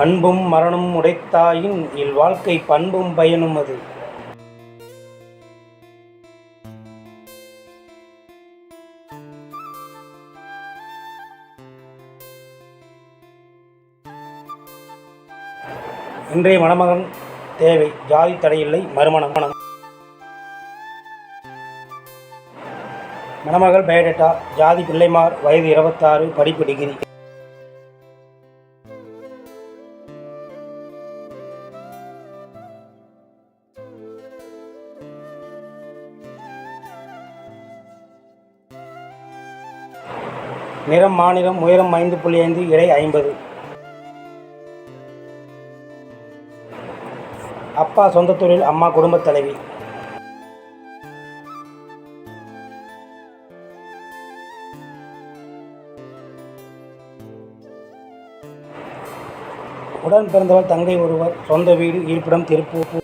அன்பும் மரணம் உடைத்தாயின் இல்வாழ்க்கை பண்பும் பயனும் அது. இன்றைய மணமகன் தேவை ஜாதி தடையில்லை மறுமணம். மணம் மணமகள் பயோடேட்டா ஜாதி பிள்ளைமார் வயது இருபத்தாறு படிப்பு டிகிரி. நிறம் மாநிலம் உயரம் ஐந்து புள்ளி ஐந்து இடை ஐம்பது. அப்பா சொந்த தொழில் அம்மா குடும்பத் தலைவி. உடன் பிறந்தவர் தங்கை ஒருவர் சொந்த வீடு இருப்பிடம் திருப்பூர்.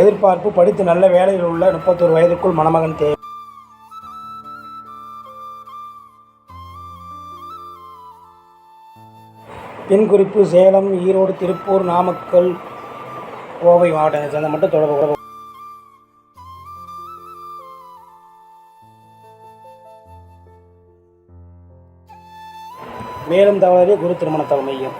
எதிர்பார்ப்பு படித்து நல்ல வேலையில் உள்ள முப்பத்தொரு வயதுக்குள் மணமகன் தேவை பின் குறிப்பு சேலம் ஈரோடு திருப்பூர் நாமக்கல் கோவை மாவட்டங்களை சேர்ந்த மட்டும் தொடர்பு கொள்ள மேலும் தவறி குரு திருமண மையம்.